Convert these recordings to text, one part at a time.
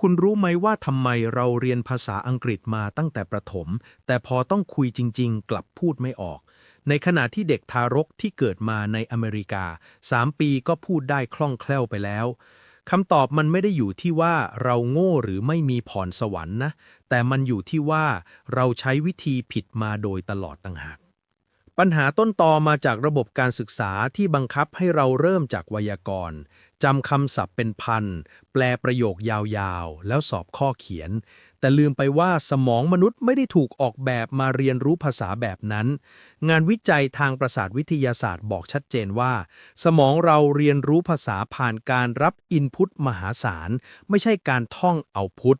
คุณรู้ไหมว่าทำไมเราเรียนภาษาอังกฤษมาตั้งแต่ประถม แต่พอต้องคุยจริง ๆ กลับพูดไม่ออก ในขณะที่เด็กทารกที่เกิดมาในอเมริกา 3 ปีก็พูดได้คล่องแคล่วไปแล้วคำตอบมันไม่ได้อยู่ที่ว่าเราโง่หรือไม่มีพรสวรรค์นะ แต่มันอยู่ที่ว่าเราใช้วิธีผิดมาโดยตลอดต่างหาก ปัญหาต้นตอมาจากระบบการศึกษาที่บังคับให้เราเริ่มจากไวยากรณ์ จำคำศัพท์เป็นพัน แปลประโยคยาวๆ แล้วสอบข้อเขียน แต่ลืมไปว่าสมองมนุษย์ไม่ได้ถูกออกแบบมาเรียนรู้ภาษาแบบนั้น งานวิจัยทางประสาทวิทยาศาสตร์บอกชัดเจนว่า สมองเราเรียนรู้ภาษาผ่านการรับอินพุตมหาศาล ไม่ใช่การท่องเอาพุท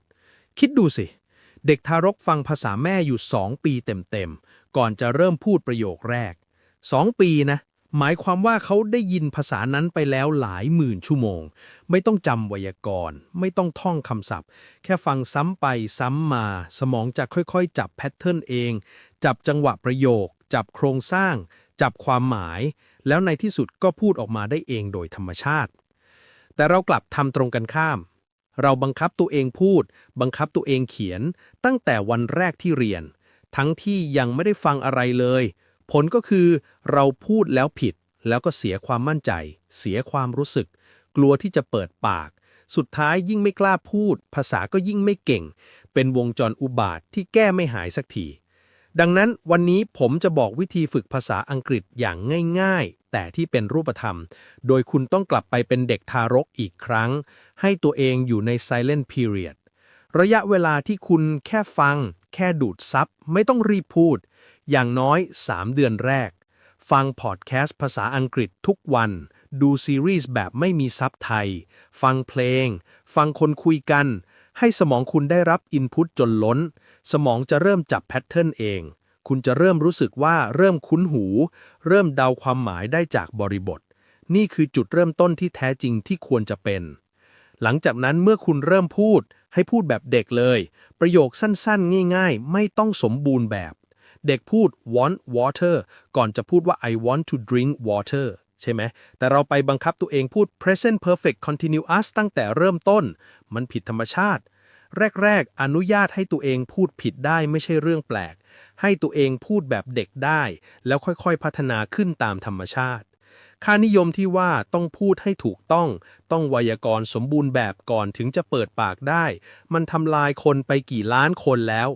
คิดดูสิ เด็กทารกฟังภาษาแม่อยู่ 2 ปีเต็มๆ ก่อนจะเริ่มพูดประโยคแรก 2 ปีนะ หมายความว่าเขาได้ยินภาษานั้นไปแล้วหลายหมื่นชั่วโมง ไม่ต้องจำไวยากรณ์ ไม่ต้องท่องคำศัพท์ แค่ฟังซ้ำไปซ้ำมา สมองจะค่อยๆ จับแพทเทิร์นเอง จับจังหวะประโยค จับโครงสร้าง จับความหมาย แล้วในที่สุดก็พูดออกมาได้เองโดยธรรมชาติ แต่เรากลับทำตรงกันข้าม เราบังคับตัวเองพูด บังคับตัวเองเขียน ตั้งแต่วันแรกที่เรียน ทั้งที่ยังไม่ได้ฟังอะไรเลย ผลก็คือเราพูดแล้วผิด แล้วก็เสียความมั่นใจ เสียความรู้สึก กลัวที่จะเปิดปาก สุดท้ายยิ่งไม่กล้าพูด ภาษาก็ยิ่งไม่เก่ง เป็นวงจรอุบาทที่แก้ไม่หายสักที ดังนั้นวันนี้ผมจะบอกวิธีฝึกภาษาอังกฤษอย่างง่าย ๆ แต่ที่เป็นรูปธรรม โดยคุณต้องกลับไปเป็นเด็กทารกอีกครั้ง ให้ตัวเองอยู่ใน silent period ระยะเวลาที่คุณแค่ฟัง แค่ดูดซับไม่ต้องรีบพูด อย่างน้อย 3 เดือนแรก ฟังพอดแคสต์ภาษาอังกฤษทุกวัน ดูซีรีส์แบบไม่มีซับไทย ฟังเพลง ฟังคนคุยกัน ให้สมองคุณได้รับอินพุตจนล้น สมองจะเริ่มจับแพทเทิร์นเอง คุณจะเริ่มรู้สึกว่าเริ่มคุ้นหู เริ่มเดาความหมายได้จากบริบท นี่คือจุดเริ่มต้นที่แท้จริงที่ควรจะเป็น หลังจากนั้นเมื่อคุณเริ่มพูดให้พูดแบบเด็กเลย ประโยคสั้นๆ ง่าย ๆ ไม่ต้องสมบูรณ์แบบ เด็กพูด want water ก่อนจะพูดว่า I want to drink water ใช่ไหม แต่เราไปบังคับตัวเองพูด present perfect continuous ตั้งแต่เริ่มต้น มันผิดธรรมชาติ แรก ๆ อนุญาตให้ตัวเองพูดผิดได้ไม่ใช่เรื่องแปลก ให้ตัวเองพูดแบบเด็กได้ แล้วค่อยๆ พัฒนาขึ้นตามธรรมชาติ ค่านิยมที่ว่าต้องพูดให้ถูกต้อง ต้องไวยากรณ์สมบูรณ์แบบก่อนถึงจะเปิดปากได้ มันทำลายคนไปกี่ล้านคนแล้ว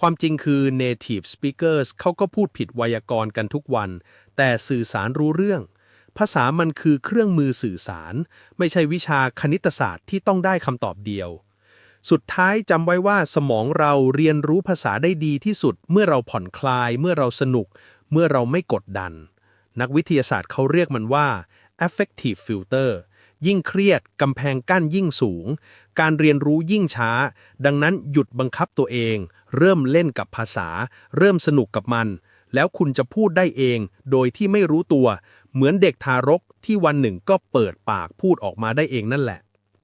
ความจริงคือ native speakers เขาก็พูดผิดไวยากรณ์กันทุกวัน แต่สื่อสารรู้เรื่อง ภาษามันคือเครื่องมือสื่อสาร ไม่ใช่วิชาคณิตศาสตร์ที่ต้องได้คำตอบเดียว สุดท้ายจำไว้ว่าสมองเราเรียนรู้ภาษาได้ดีที่สุด เมื่อเราผ่อนคลาย เมื่อเราสนุก เมื่อเราไม่กดดัน นักวิทยาศาสตร์เขาเรียกมันว่า affective filter ยิ่งเครียด กำแพงกั้นยิ่งสูง การเรียนรู้ยิ่งช้า ดังนั้นหยุดบังคับตัวเอง เริ่มเล่นกับภาษา เริ่มสนุกกับมัน แล้วคุณจะพูดได้เอง โดยที่ไม่รู้ตัว เหมือนเด็กทารกที่วันหนึ่งก็เปิดปากพูดออกมาได้เองนั่นแหละ